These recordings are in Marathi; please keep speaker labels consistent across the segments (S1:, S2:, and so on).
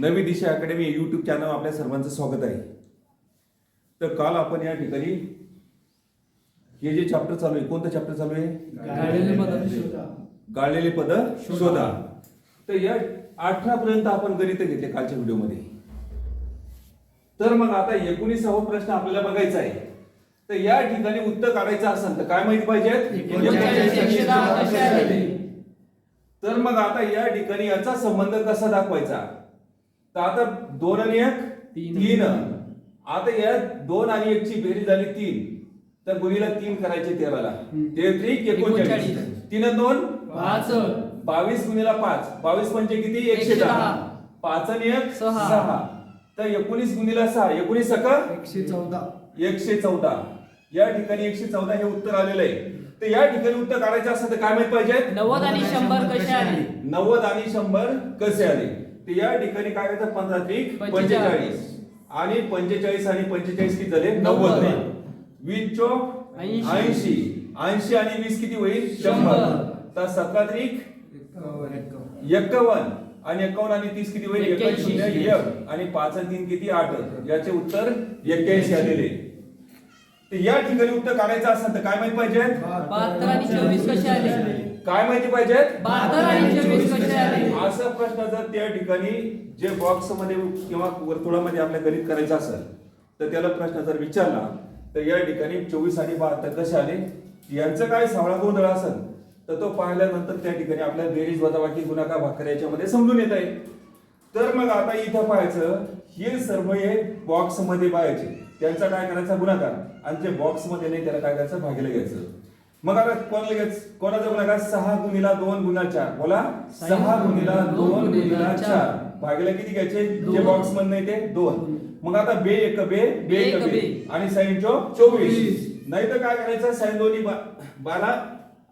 S1: नवी दिशा अकॅडमी यूट्यूब चॅनल आपल्या सर्वांचं स्वागत आहे. तर काल आपण या ठिकाणी हे जे चॅप्टर चालू आहे कोणतं चॅप्टर चालू आहे?
S2: गाळलेले
S1: पद शोधा. तर या अठरा पर्यंत आपण गणित घेतले कालच्या व्हिडिओमध्ये. तर मग आता एकोणीसावा प्रश्न आपल्याला बघायचा आहे. तर या ठिकाणी उत्तर काढायचं असेल तर काय माहिती
S2: आले?
S1: तर मग आता या ठिकाणी याचा संबंध कसा दाखवायचा? तर आता दोन आणि एक
S2: तीन.
S1: आता या दोन आणि एक ची बेरीज झाली तीन तर गुणीला तीन करायचे तेराला त्रिक एकोणचाळीस. तीन दोन
S2: पाच
S1: बावीस गुणीला पाच बावीस पंचे किती एकशे दहा. पाच आणि एक
S2: सहा.
S1: तर एकोणीस गुणीला सहा एकोणीस सका
S2: एकशे चौदा
S1: एकशे चौदा या ठिकाणी एकशे चौदा हे उत्तर आलेलं आहे तर या ठिकाणी उत्तर काढायचं असेल तर काय माहीत पाहिजे
S3: नव्वद आणि शंभर कसे आले
S1: नव्वद आणि शंभर कसे आले तर या ठिकाणी काय करायचं पंधरा त्रिक
S3: पंचेचाळीस.
S1: आणि पंचेचाळीस आणि पंचेचाळीस किती झाले?
S3: नव्वद.
S1: वीस चोक
S3: ऐंशी.
S1: ऐंशी. आणि वीस किती होईल?
S3: शंभर.
S1: तर सतरा त्रिक एक्कावन्न आणि एक्कावन्न आणि तीस किती होईल.
S3: एक्क्याऐंशी.
S1: एक. आणि पाच आणि तीन किती? आठ. याचे उत्तर एक्क्याऐंशी आलेले. तर या ठिकाणी उत्तर काढायचं असेल तर काय माहिती पाहिजे? काय माहिती पाहिजे?
S3: बहात्तर आणि चोवीस कसे आले
S1: असा प्रश्न जर त्या ठिकाणी जे बॉक्समध्ये किंवा वर्तुळामध्ये आपल्या गणित करायचं असेल तर त्याला प्रश्न जर विचारला तर या ठिकाणी चोवीस आणि बहात्तर कसे आले? यांचं काय सावळा गोंधळ असेल तर तो पाहिल्यानंतर त्या ठिकाणी आपल्याला बेरीज वजाबाकी गुणाकार भाकर याच्यामध्ये समजून येत आहे. तर मग आता इथं पाहायचं हे सर्व हे बॉक्समध्ये पाहायचे. त्यांचा काय करायचा? गुणाकार. आणि जे बॉक्समध्ये नाही त्याला काय करायचं? भागीला घ्यायचं. मग आता कोणाला घ्यायचं कोणाचा गुणाकार सहा गुणिला दोन गुणा चार. बोला. सहा गुणिला दोन गुणिला चार. भागीला किती घ्यायचे? जे. बॉक्समध्ये नाही ते दोन. मग आता बे एक बे बे एक बे. आणि साईन चौक चोवीस. नाही तर काय करायचं? साईन दोन्ही बारा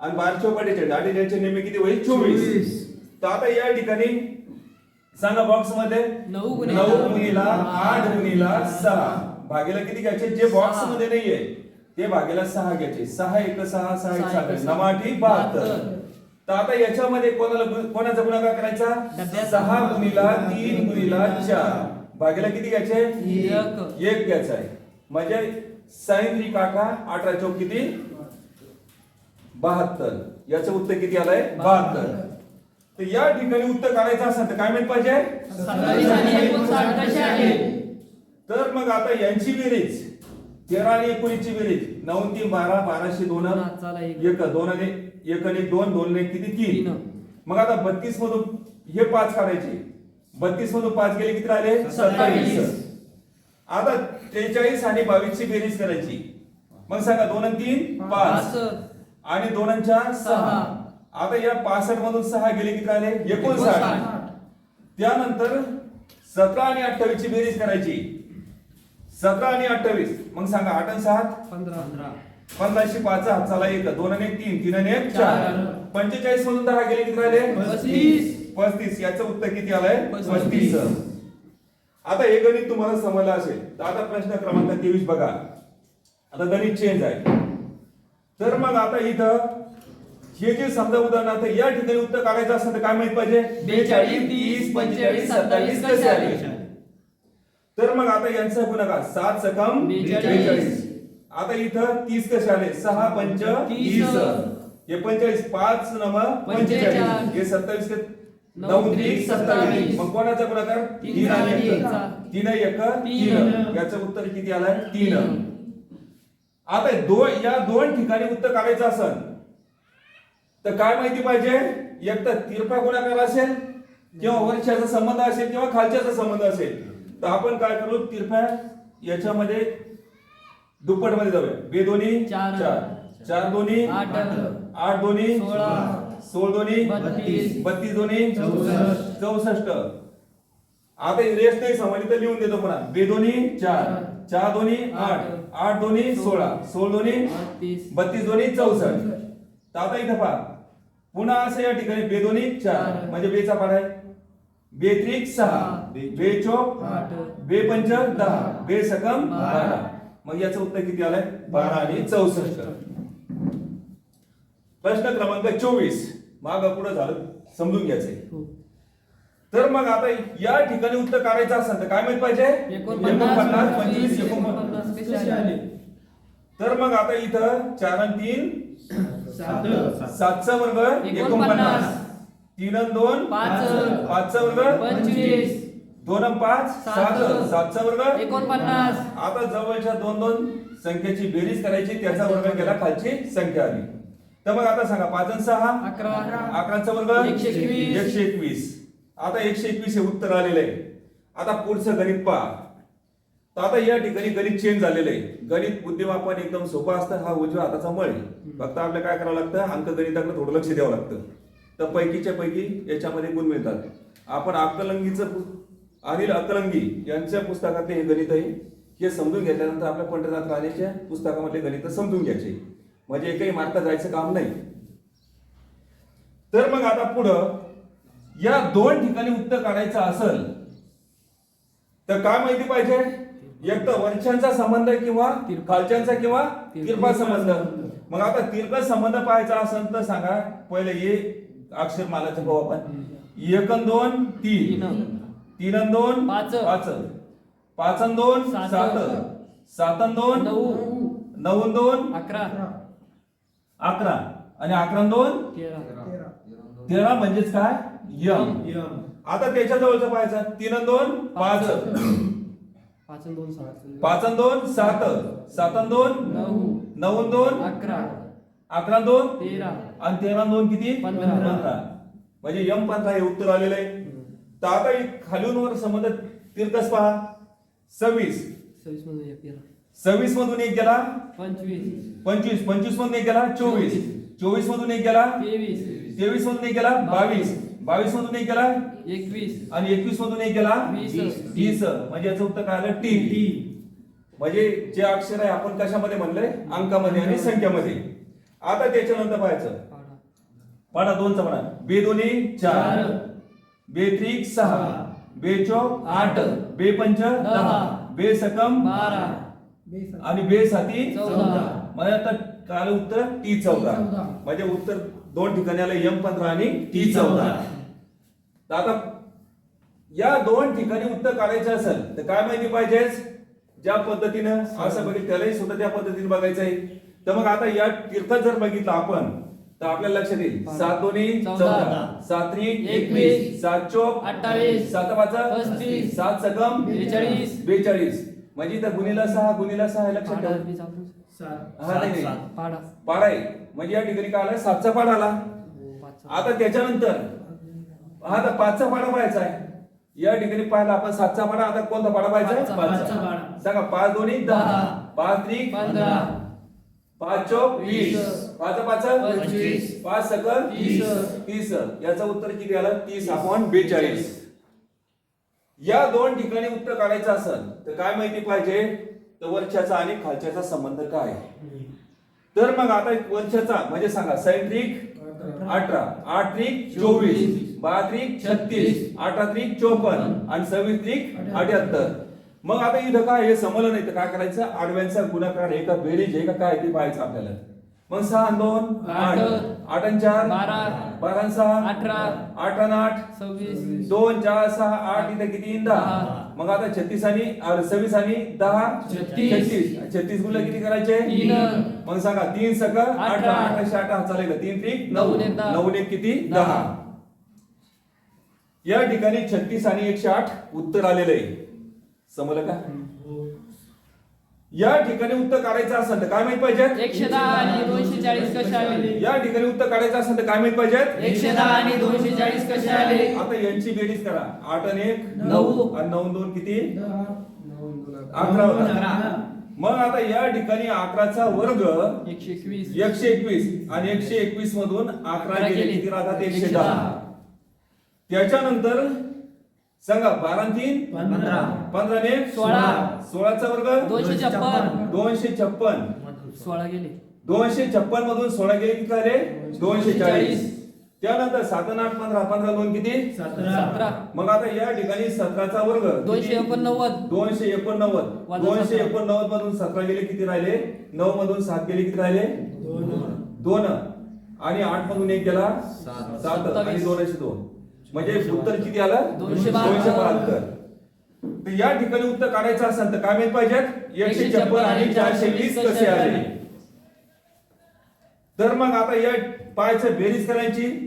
S1: आणि बारा चौक अठ्ठेचाळीस अठ्ठेचाळीसचे नेहमी किती होईल? चोवीस. तर आता या ठिकाणी सांगा बॉक्समध्ये
S3: नऊ गुणिला
S1: आठ गुणिला सहा. भागेला किती घ्यायचे? जे बॉक्स. मध्ये नाहीये. ते भागेला सहा घ्यायचे. सहा एक सहा सहा एक
S3: सहा
S1: बहात्तर. तर आता याच्यामध्ये कोणाला कोणाचा गुणाकार करायचा. सहा गुणिला तीन गुणिला चार. भागेला किती घ्यायचे?
S3: एक.
S1: घ्यायचा आहे. म्हणजे साईन त्रिक अठरा अठरा चौक किती? बहात्तर. याचं उत्तर किती आलंय? बहात्तर. तर या ठिकाणी उत्तर काढायचं असेल तर काय माहीत पाहिजे? तर मग आता यांची बेरीज. तेरा आणि एकोणीसची बेरीज नऊ तीन बारा बाराशे दोन
S3: एक.
S1: दोन आणि एक आणि दोन दोन किती? तीन. मग आता बत्तीस मधून हे पाच काढायचे. बत्तीस मधून पाच गेले किती राहिले?
S3: सत्तावीस.
S1: आता त्रेचाळीस आणि बावीस ची बेरीज करायची. मग सांगा दोन आणि तीन पाच. आणि दोन आणि चार सहा. आता या पासष्ट मधून सहा गेले किती राहिले? एकोणसाठ. त्यानंतर सतरा आणि अठ्ठावीस ची बेरीज करायची. सतरा आणि अठ्ठावीस. मग सांगा आठ आणि सात?
S2: पंधरा.
S1: पंधराशे पाच हाताला एक. दोन आणि एक तीन. तीन आणि एक चार. पंचेचाळीस मधून दहा गेले किती राहिले?
S3: पस्तीस.
S1: याचं उत्तर किती आलंय?
S3: पस्तीस.
S1: आता हे गणित तुम्हाला समजलं असेल. तर आता प्रश्न क्रमांक तेवीस बघा. आता गणित चेंज आहे. तर मग आता इथं हे जे समजा उदाहरणार्थ या ठिकाणी उत्तर काढायचं असेल तर काय माहीत पाहिजे?
S3: बेचाळीस, तीस, पंचेचाळीस, सत्तावीस?
S1: तर मग आता यांचा गुणाकार सात सकम
S3: बेचाळीस.
S1: आता इथं तीस कसे आले? सहा पंच
S3: तीस.
S1: हे पंचेचाळीस. पाच नम पंचेचाळीस. हे सत्तावीस के-
S3: नऊ सत्तावीस.
S1: मग कोणाचा गुणाकार
S3: तीन
S1: आणि.
S3: एकचा.
S1: तीन एक
S3: तीन.
S1: याचं उत्तर किती आलंय? तीन. आता दोन या दोन ठिकाणी उत्तर काढायचं असेल तर काय माहिती पाहिजे? एक तर तिरपा गुणाकार असेल किंवा वरच्याचा संबंध असेल किंवा खालच्याचा संबंध असेल. तर आपण काय करू? तिरपा याच्यामध्ये दुप्पटमध्ये जाऊया. बे दोन्ही
S3: चार.
S1: चार. चार दोन्ही
S3: आठ.
S1: आठ दोन्ही
S3: सोळा.
S1: सोळ दोन्ही
S3: बत्तीस.
S1: बत्तीस दोन्ही
S2: चौसष्ट.
S1: आता रेस्ट नाही समजली तर लिहून देतो पुन्हा. बे दोन्ही चार. चार. दोन्ही आठ. आठ. दोन्ही सोळा. सोळ. दोन्ही
S3: बत्तीस.
S1: दोन्ही चौसष्ट. आता इथं पहा. पुन्हा असं या ठिकाणी बे दोन्ही चार. म्हणजे बेचा पाढ आहे. बे त्रिक सहा
S3: सहा.
S1: बे चौक
S3: आठ.
S1: बे पंच दहा बे सकम
S3: बारा.
S1: मग याचं उत्तर किती आलंय बारा आणि चौसष्ट प्रश्न क्रमांक चोवीस माग पुढे झालं समजून घ्यायचंय
S3: हो.
S1: तर मग आता या ठिकाणी उत्तर काढायचं असेल तर काय माहीत पाहिजे
S2: एकोणपन्नास,
S1: पंचवीस एकोणपन्नास? तर मग आता इथं चार आणि तीन
S2: सात
S1: सातचा वर्ग
S2: एकोणपन्नास.
S1: तीन दोन?
S2: पाच.
S1: पाचचा वर्ग?
S2: पंचवीस.
S1: दोन पाच?
S2: सात.
S1: सात. सातचा वर्ग?
S2: एकोणपन्नास.
S1: आता जवळच्या दोन दोन संख्येची बेरीज करायची त्याचा वर्ग केला खालची संख्या आली. तर मग आता सांगा पाच सहा?
S2: अकरा.
S1: अकराचा वर्ग?
S2: एकशे एकवीस.
S1: एकशे एकवीस. आता एकशे एकवीस हे उत्तर आलेलं आहे. आता पुढचं गणित पहा. तर आता या ठिकाणी गणित चेंज झालेलं आहे. गणित बुद्धिमापन एकदम सोपं असतं. हा उजव्या हाताचा मळ फक्त आपल्याला काय करावं लागतं? अंक गणिताकडे थोडं लक्ष द्यावं लागतं. तर पैकीच्या पैकी याच्यामध्ये गुण मिळतात. आपण अकलंगीचं अनिल अकलंगी यांच्या पुस्तकातले हे गणित आहे. हे समजून घेतल्यानंतर आपल्या पंढरनाथ राणेच्या पुस्तकामधले गणित समजून घ्यायचे. म्हणजे एकही मार्क जायचं काम नाही. तर मग आता पुढं या दोन ठिकाणी उत्तर काढायचं असेल तर काय माहिती पाहिजे? एक तर वंशांचा संबंध किंवा खालच्यांचा किंवा तिरपा संबंध. मग आता तिरपा संबंध पाहायचा असेल तर सांगा पहिले ये अक्षर मालाचं पाहू आपण एक अन दोन तीन
S2: तीन.
S1: अन दोन
S2: पाच.
S1: पाच पाच अन दोन
S2: सात.
S1: सात अन दोन
S2: नऊ
S1: नऊ अन दोन
S2: अकरा
S1: अकरा आणि अकरा अन दोन
S2: तेरा
S1: तेरा म्हणजेच काय यम आता त्याच्या जवळचं पाहायचं तीन अन दोन पाच
S2: पाच दोन सात
S1: पाच अन दोन सात सात अन दोन
S2: नऊ
S1: नऊ दोन
S2: अकरा
S1: अकरा दोन?
S2: तेरा.
S1: आणि तेरा दोन किती?
S2: पंधरा.
S1: म्हणजे यम पंधरा हे उत्तर आलेलं आहे. तर आता एक खालून वर संबंध तिरकस पहा. सव्वीस.
S2: सव्वीस मधून एक तेरा
S1: सव्वीस मधून एक गेला
S2: पंचवीस.
S1: पंचवीस. पंचवीस मधून एक गेला चोवीस. चोवीस. मधून एक गेला
S2: तेवीस.
S1: तेवीस मधून एक गेला बावीस. बावीस. मधून एक गेला
S2: एकवीस.
S1: आणि एकवीस मधून एक गेला
S2: वीस.
S1: तीस म्हणजे याचं उत्तर काय आलं? टी. टी. म्हणजे जे अक्षर आहे आपण कशामध्ये म्हणलंय? अंकामध्ये आणि संख्यामध्ये. आता त्याच्यानंतर पाहायचं.
S2: पाडा.
S1: पाडा दोनचा म्हणा. बे दोन्ही चार. बे त्रिक सहा. बे चौक आठ. बे पंच दहा. बे सकम
S2: बारा.
S1: आणि बे साती
S2: चौदा.
S1: म्हणजे आता काल उत्तर टी चौदा.
S2: चौदा.
S1: म्हणजे उत्तर दोन ठिकाणी आलं एम पंधरा आणि टी चौदा. तर आता या दोन ठिकाणी उत्तर काढायचं असेल तर काय माहिती पाहिजेच? ज्या पद्धतीनं असं बघितलं त्यालाही सुद्धा त्या पद्धतीने बघायचं आहे तर मग आता या तीर्थात जर बघितलं आपण तर आपल्याला लक्षात येईल सात दोन्ही
S2: चौदा.
S1: सात
S2: एकवीस.
S1: सात चोक
S2: अठ्ठावीस.
S1: सात पाच
S2: पस्तीस.
S1: सात सकम
S2: बेचाळीस.
S1: बेचाळीस म्हणजे इथं गुणीला सहा गुणीला सहा हे लक्षात
S2: पाडा
S1: ठेवा
S2: बी चालू.
S1: हा नाही, नाही.
S2: पाडा
S1: पाडा आहे म्हणजे या ठिकाणी काय आला सातचा पाडा आला. आता त्याच्यानंतर हा आता पाचचा पाडा पाहायचा आहे या ठिकाणी पाहिला आपण सातचा पाडा आता कोणता पाडा पाहायचा?
S2: पाचचा.
S1: सांगा पाच दोन्ही दहा
S2: दहा.
S1: पाच त्रिक
S2: पंधरा
S1: पाच चौक वीस. पाच पाच?
S2: पंचवीस.
S1: पाच सकल?
S2: तीस.
S1: तीस. याचं उत्तर किती आलं? तीस आपण बेचाळीस. या दोन ठिकाणी उत्तर काढायचं असेल तर काय माहिती पाहिजे? तर वरच्याचा आणि खालच्याचा संबंध काय? तर मग आता वरच्याचा म्हणजे सांगा सैत्रिक अठरा. आठ त्रिक चोवीस. बारा त्रिक छत्तीस. अठरा त्रिक चोपन्न. आणि सव्वीस त्रिक अठ्याहत्तर. मग आता इथं काय हे समजलं नाही तर काय करायचं आडव्यांचा गुणाकार आहे का बेरीज आहे का काय ते पाहायचं आपल्याला मग सहा दोन आठ
S2: आठ.
S1: आठ आणि चार
S2: बारा.
S1: बारा सहा
S2: अठरा.
S1: आठ आणि आठ
S2: सव्वीस
S1: दोन चार सहा आठ इथं किती दहा. मग आता छत्तीस आणि सव्वीस आणि दहा
S2: छत्तीस.
S1: छत्तीस गुला किती करायचे
S2: तीन.
S1: मग सांगा तीन सका
S2: अठरा.
S1: अठरा अठराशे अठरा चालेल का? तीन त्रिक नऊ
S2: नऊ एक
S1: एक किती.
S2: दहा
S1: या ठिकाणी छत्तीस आणि एकशे आठ उत्तर आलेलं आहे समजलं का? या ठिकाणी उत्तर काढायचं असेल तर काय माहीत पाहिजे?
S2: एकशे दहा आणि दोनशे चाळीस कसे आले?
S1: या ठिकाणी उत्तर काढायचं असेल तर काय माहीत पाहिजे?
S2: एकशे दहा आणि दोनशे चाळीस कसे आले?
S1: आता यांची बेरीज करा. आठ आणि एक
S2: नऊ.
S1: आणि नऊ दोन किती? अकरा होता. मग आता या ठिकाणी अकराचा वर्ग
S2: एकशे एकवीस.
S1: एकशे एकवीस आणि एकशे एकवीस मधून अकरा गेले. किती राहतात? एकशे दहा. त्याच्यानंतर सांगा बारा तीन
S2: पंधरा.
S1: पंधरा ने
S2: सोळा.
S1: सोळाचा वर्ग?
S2: दोनशे छप्पन.
S1: दोनशे छप्पन.
S2: सोळा गेले.
S1: दोनशे छप्पन मधून सोळा गेले किती झाले दोनशे चाळीस. त्यानंतर सात आठ पंधरा. पंधरा दोन किती?
S2: सतरा.
S1: मग आता या ठिकाणी सतराचा वर्ग.
S2: दोनशे? एकोणनव्वद.
S1: दोनशे एकोणनव्वद. दोनशे. एकोणनव्वद मधून सतरा गेले किती राहिले? नऊ मधून सात गेले किती राहिले? दोन. आणि आठ मधून एक गेला सात. आणि. दोनशे दोन. म्हणजे उत्तर किती आलं?
S2: दोनशे बहात्तर.
S1: बहात्तर. तर या ठिकाणी उत्तर काढायचं असेल तर काय माहीत पाहिजेत? एकशे छप्पन आणि चारशे वीस कसे आले? तर मग आता या पायचं बेरीज करायची.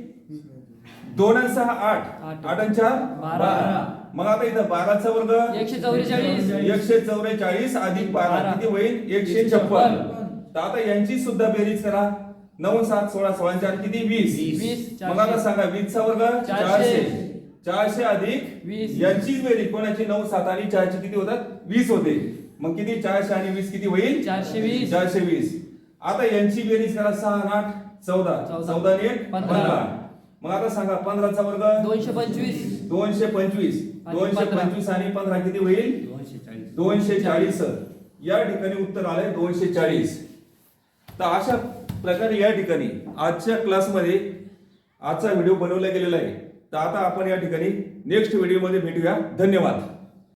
S1: दोन सहा आठ.
S2: आठ.
S1: चार
S2: बारा.
S1: मग आता इथं बाराचा वर्ग.
S2: एकशे चौवेचाळीस.
S1: एकशे चौवेचाळीस अधिक बारा.
S2: बारा.
S1: किती होईल? एकशे छप्पन. तर आता यांची सुद्धा बेरीज करा. नऊ सात सोळा सोळा चार किती? वीस.
S2: वीस,
S1: मग आता. सांगा वीसचा वर्ग
S2: चारशे.
S1: चारशे. अधिक
S2: वीस.
S1: यांची बेरीज कोणाची? नऊ सात आणि चारशे किती होतात? वीस होते. मग किती? चारशे आणि वीस किती होईल?
S2: चारशे वीस.
S1: चारशे वीस. आता यांची बेरीज करा सहा आठ चौदा.
S2: चौदा.
S1: एक
S2: पंधरा.
S1: मग आता सांगा पंधराचा वर्ग?
S2: दोनशे पंचवीस.
S1: दोनशे पंचवीस.
S2: आणि
S1: दोनशे. पंचवीस आणि पंधरा किती होईल?
S3: दोनशे चाळीस.
S1: दोनशे चाळीस. या ठिकाणी उत्तर आले दोनशे चाळीस. तर अशा प्रकारे या ठिकाणी आजच्या क्लासमध्ये आजचा व्हिडिओ बनवला गेलेला आहे. तर आता आपण या ठिकाणी नेक्स्ट व्हिडिओमध्ये भेटूया. धन्यवाद.